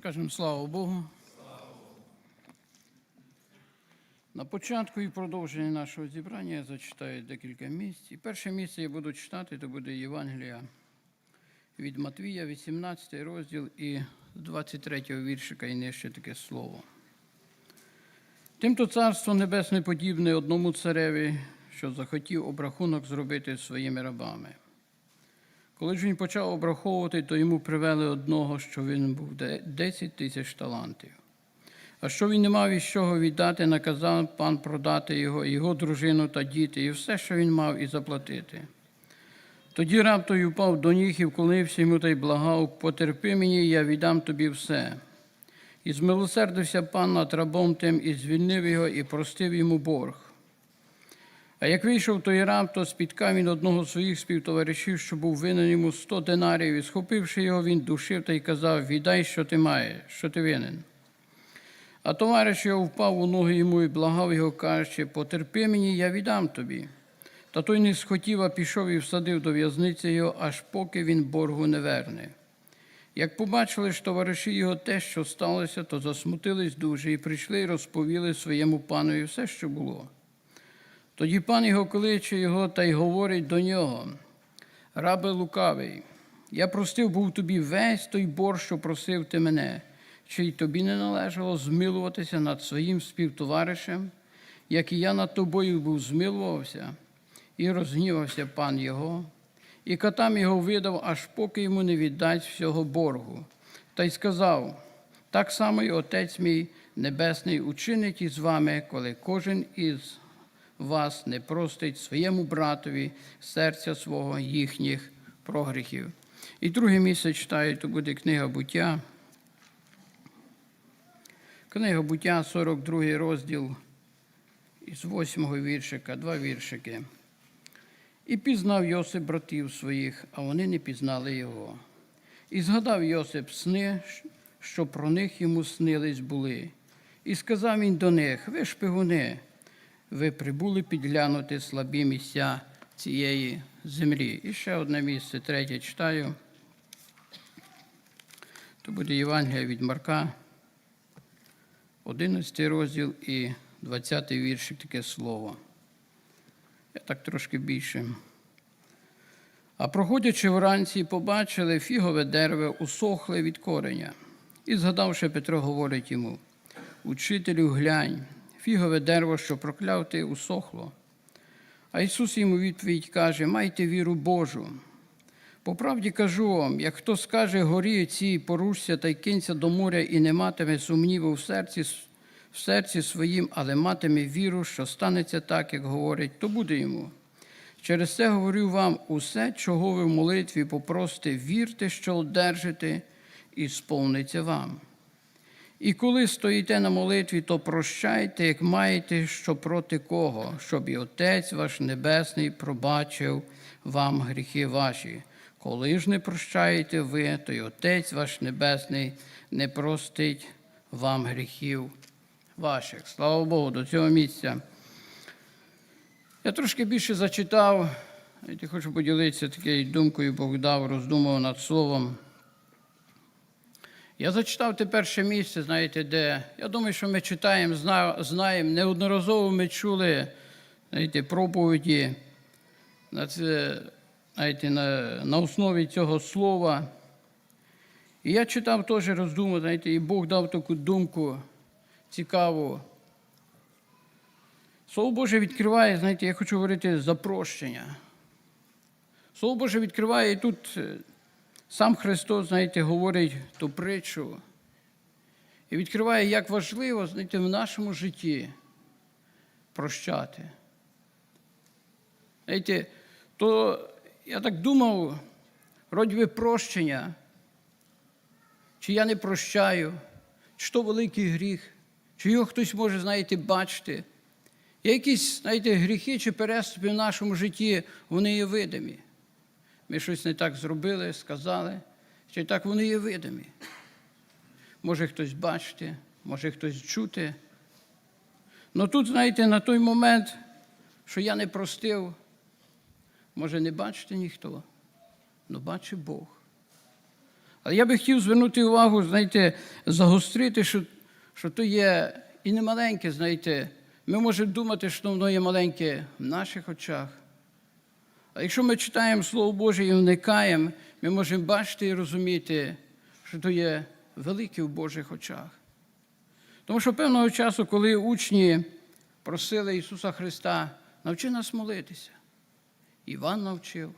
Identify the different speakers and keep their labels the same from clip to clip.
Speaker 1: Скажемо слава Богу. На початку і продовженні нашого зібрання я зачитаю декілька місць. І перше місце я буду читати, то буде Євангелія від Матвія, 18 розділ і з 23 віршика і нижче таке слово. Тимто царство небесне подібне одному цареві, що захотів обрахунок зробити своїми рабами. Коли ж він почав обраховувати, то йому привели одного, що він був де- 10 тисяч талантів. А що він не мав із чого віддати, наказав пан продати його, його дружину та діти, і все, що він мав, і заплатити. Тоді раб той упав до ніг і вклонився йому та й благав, потерпи мені, я віддам тобі все. І змилосердився пан над рабом тим, і звільнив його, і простив йому борг. А як вийшов той раб, то спіткав він одного з своїх співтоваришів, що був винен йому сто динарів, і схопивши його, він душив та й казав: Віддай, що ти маєш, що ти винен. А товариш його впав у ноги йому і благав його, кажучи, потерпи мені, я віддам тобі. Та той не схотів, а пішов і всадив до в'язниці його, аж поки він боргу не верне. Як побачили ж товариші його те, що сталося, то засмутились дуже і прийшли і розповіли своєму панові все, що було. Тоді пан його кличе його та й говорить до нього: Рабе лукавий, я простив був тобі весь той борг, що просив ти мене, чи й тобі не належало змилуватися над своїм співтоваришем, як і я над тобою був змилувався, і розгнівався пан його, і катам його видав, аж поки йому не віддасть всього боргу. Та й сказав: так само й Отець мій Небесний учинить із вами, коли кожен із вас не простить своєму братові серця свого їхніх прогріхів. І друге місце читаю, то буде книга буття. Книга буття, 42 розділ із 8 віршика, два віршики. І пізнав Йосип братів своїх, а вони не пізнали його. І згадав Йосип сни, що про них йому снились були. І сказав він до них: ви шпигуни, ви прибули підглянути слабі місця цієї землі. І ще одне місце, третє читаю. То буде Євангелія від Марка, 11 розділ і 20 віршик таке слово. Я так трошки більше. А проходячи вранці, побачили фігове дерево усохле від кореня. І згадавши, Петро говорить йому: Учителю, глянь, фігове дерево, що прокляв ти, усохло. А Ісус йому відповідь каже: Майте віру Божу. По правді кажу вам, як хто скаже горі цій порушся та й кинься до моря і не матиме сумніву в серці, в серці своїм, але матиме віру, що станеться так, як говорить, то буде йому. Через це говорю вам усе, чого ви в молитві попросите, вірте, що одержите, і сповниться вам. І коли стоїте на молитві, то прощайте, як маєте, що проти кого, щоб і Отець ваш Небесний пробачив вам гріхи ваші. Коли ж не прощаєте ви, то й Отець ваш Небесний не простить вам гріхів ваших. Слава Богу, до цього місця. Я трошки більше зачитав, я хочу поділитися такою думкою, Бог дав, роздумав над словом. Я зачитав те перше місце, знаєте, де. Я думаю, що ми читаємо, знаємо, неодноразово ми чули знаєте, проповіді на, це, знаєте, на, на основі цього слова. І я читав теж роздумав, знаєте, і Бог дав таку думку цікаву. Слово Боже відкриває, знаєте, я хочу говорити за прощення. Слово Боже відкриває і тут сам Христос, знаєте, говорить ту притчу і відкриває, як важливо, знаєте, в нашому житті прощати. Знаєте, то я так думав, вроді би прощення, чи я не прощаю, чи то великий гріх, чи його хтось може, знаєте, бачити. Якісь, знаєте, гріхи чи переступи в нашому житті, вони є видимі. Ми щось не так зробили, сказали, чи так вони є видимі. Може хтось бачити, може хтось чути. Ну тут, знаєте, на той момент, що я не простив, може не бачити ніхто, але бачить Бог. Але я би хотів звернути увагу, знаєте, загострити, що, що то є і не маленьке, знаєте, ми можемо думати, що воно є маленьке в наших очах. А якщо ми читаємо Слово Боже і вникаємо, ми можемо бачити і розуміти, що то є велике в Божих очах. Тому що певного часу, коли учні просили Ісуса Христа, навчи нас молитися. Іван навчив.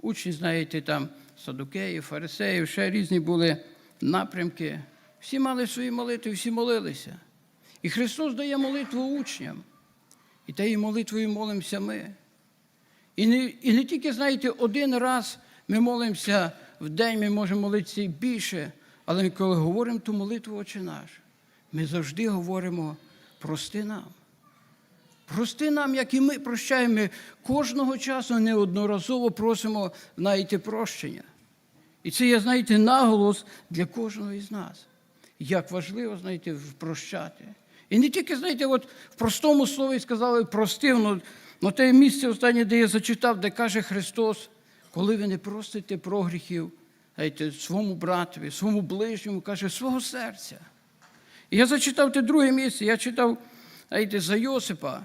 Speaker 1: Учні, знаєте, там садукеїв, фарисеїв, ще різні були напрямки. Всі мали свої молитви, всі молилися. І Христос дає молитву учням. І тією молитвою молимося ми. І не, і не тільки, знаєте, один раз ми молимося в день, ми можемо молитися і більше, але ми коли говоримо ту молитву Отче наш, ми завжди говоримо прости нам. Прости нам, як і ми прощаємо. Ми кожного часу неодноразово просимо знаєте, прощення. І це є, знаєте, наголос для кожного із нас. Як важливо, знаєте, прощати. І не тільки, знаєте, от в простому слові сказали простив, ну, ну те місце останнє, де я зачитав, де каже Христос, коли ви не простите прогріхів, знаєте, своєму братові, своєму ближньому, каже, свого серця. І я зачитав те друге місце, я читав знаєте, за Йосипа.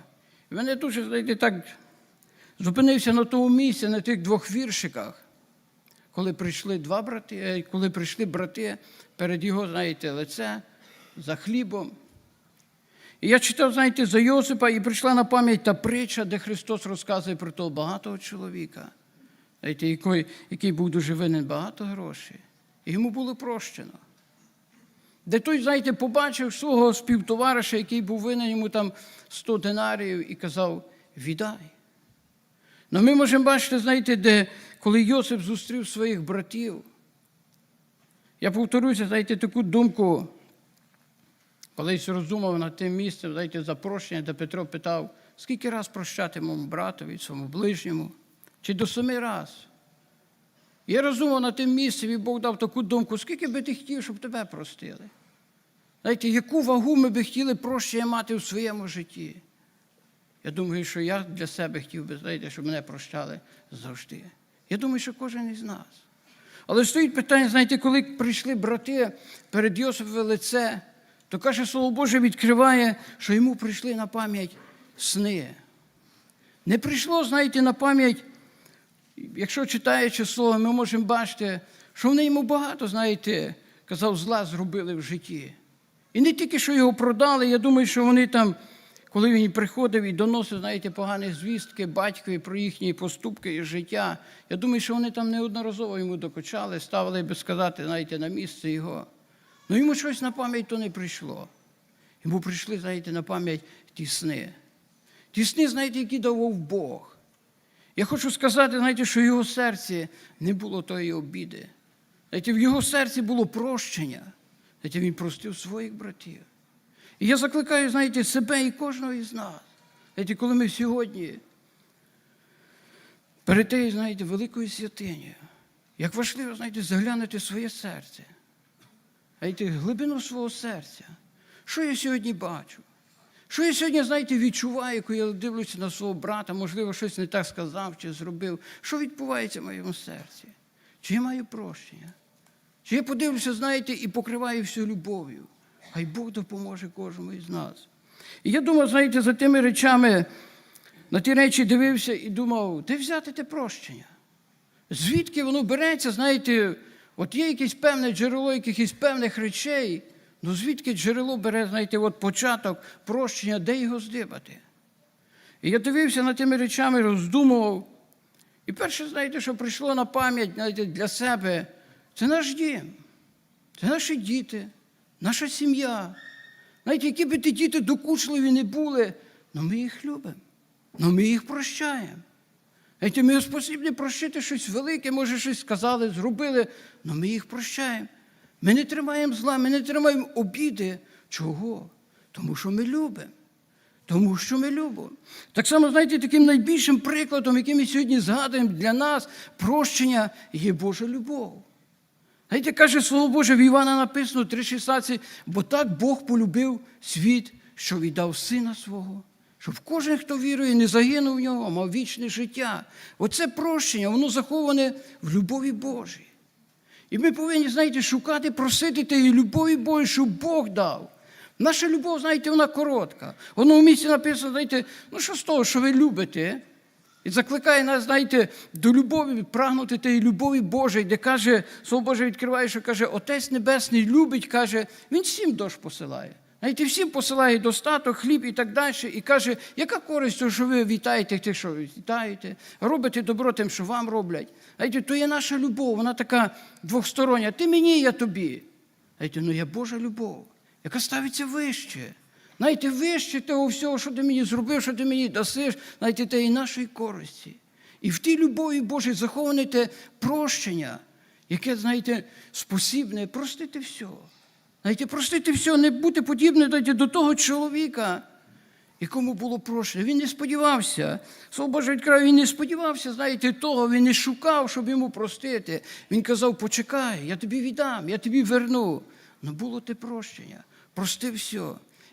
Speaker 1: І мене дуже, знаєте, так зупинився на тому місці, на тих двох віршиках, коли прийшли два брати, е, коли прийшли брати перед його, знаєте, лице за хлібом. І я читав, знаєте, за Йосипа, і прийшла на пам'ять та притча, де Христос розказує про того багатого чоловіка, знаєте, який, який був дуже винен багато грошей. І йому було прощено. Де той, знаєте, побачив свого співтовариша, який був винен йому там 100 динарів, і казав: віддай. Ну ми можемо бачити, знаєте, де коли Йосип зустрів своїх братів. Я повторюся, знаєте, таку думку, колись роздумав над тим місцем, знаєте, за прощення, де Петро питав, скільки раз прощати моєму братові, своєму ближньому, чи до семи раз. Я роздумав над тим місцем, і Бог дав таку думку, скільки би ти хотів, щоб тебе простили. Знаєте, яку вагу ми би хотіли прощення мати у своєму житті? Я думаю, що я для себе хотів би, знаєте, щоб мене прощали завжди. Я думаю, що кожен із нас. Але стоїть питання, знаєте, коли прийшли брати перед Йосифове лице, то каже, Слово Боже відкриває, що йому прийшли на пам'ять сни. Не прийшло, знаєте, на пам'ять, якщо читаючи слово, ми можемо бачити, що вони йому багато, знаєте, казав, зла зробили в житті. І не тільки що його продали, я думаю, що вони там, коли він приходив і доносив, знаєте, погані звістки батькові про їхні поступки і життя, я думаю, що вони там неодноразово йому докочали, ставили, би сказати, знаєте, на місце його. Ну йому щось на пам'ять то не прийшло. Йому прийшли, знаєте, на пам'ять ті сни. Ті сни, знаєте, які давав Бог. Я хочу сказати, знаєте, що в його серці не було тої обіди. Знаєте, в його серці було прощення. Знаєте, він простив своїх братів. І я закликаю, знаєте, себе і кожного із нас. Знаєте, коли ми сьогодні перед тією, знаєте, великою святинею, як важливо, знаєте, заглянути в своє серце, знаєте, глибину свого серця. Що я сьогодні бачу? Що я сьогодні, знаєте, відчуваю, коли я дивлюся на свого брата, можливо, щось не так сказав чи зробив. Що відбувається в моєму серці? Чи я маю прощення? Чи я подивлюся, знаєте, і покриваю всю любов'ю? Хай Бог допоможе кожному із нас. І я думав, знаєте, за тими речами, на ті речі дивився і думав, де взяти те прощення? Звідки воно береться, знаєте, от є якесь певне джерело якихось певних речей, ну звідки джерело бере, знаєте, от початок прощення, де його здибати? І я дивився над тими речами, роздумував. І перше, знаєте, що прийшло на пам'ять знаєте, для себе, це наш дім, це наші діти, наша сім'я. Знаєте, які би ті діти докучливі не були, але ми їх любимо, але ми їх прощаємо. Знаєте, ми спосібні прощити щось велике, може, щось сказали, зробили, але ми їх прощаємо. Ми не тримаємо зла, ми не тримаємо обіди. Чого? Тому що ми любимо. Тому що ми любимо. Так само, знаєте, таким найбільшим прикладом, яким ми сьогодні згадуємо для нас, прощення є Божа любов. Знаєте, каже Слово Боже, в Івана написано 3,16, бо так Бог полюбив світ, що віддав сина свого, щоб кожен, хто вірує, не загинув в нього, а мав вічне життя. Оце прощення, воно заховане в любові Божій. І ми повинні, знаєте, шукати, просити тієї любові Божої, щоб Бог дав. Наша любов, знаєте, вона коротка. Воно в місці написано, знаєте, ну що з того, що ви любите? І закликає нас, знаєте, до любові, прагнути тієї любові Божої, де каже, Слово Боже відкриває, що каже, Отець Небесний любить, каже, Він всім дощ посилає. Знаєте, всім посилає достаток, хліб і так далі. І каже, яка користь, що ви вітаєте тих, що вітаєте, робите добро тим, що вам роблять. Знаєте, то є наша любов, вона така двостороння. Ти мені, я тобі. Знаєте, ну є Божа любов, яка ставиться вище. Знаєте, вище того всього, що ти мені зробив, що ти мені дасиш, знаєте, те і нашої користі. І в тій любові Божій заховане те прощення, яке, знаєте, спосібне простити все. Знаєте, простити все, не бути подібним знаєте, до того чоловіка, якому було прощення. Він не сподівався. Слово Боже відкриває, він не сподівався, знаєте, того, він не шукав, щоб йому простити. Він казав, почекай, я тобі віддам, я тобі верну. Ну було те прощення, прости все.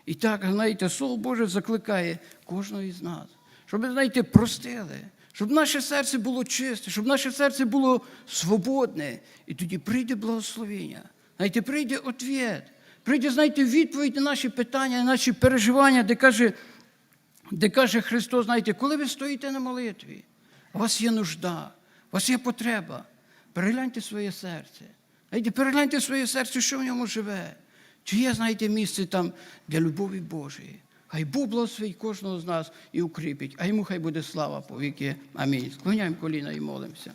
Speaker 1: І так, знаєте, Слово Боже закликає кожного із нас, щоб, знаєте, простили, щоб наше серце було чисте, щоб наше серце було свободне. І тоді прийде благословення. Знаєте, прийде ответ, прийде, знаєте, відповідь на наші питання, на наші переживання, де каже, де каже Христос, знаєте, коли ви стоїте на молитві, у вас є нужда, у вас є потреба, перегляньте своє серце. Знаєте, перегляньте своє серце, що в ньому живе. Чи є, знаєте, місце там для любові Божої? Хай Бог благословить кожного з нас і укріпить, а йому хай буде слава по віки. Амінь. Склоняємо коліна і молимося.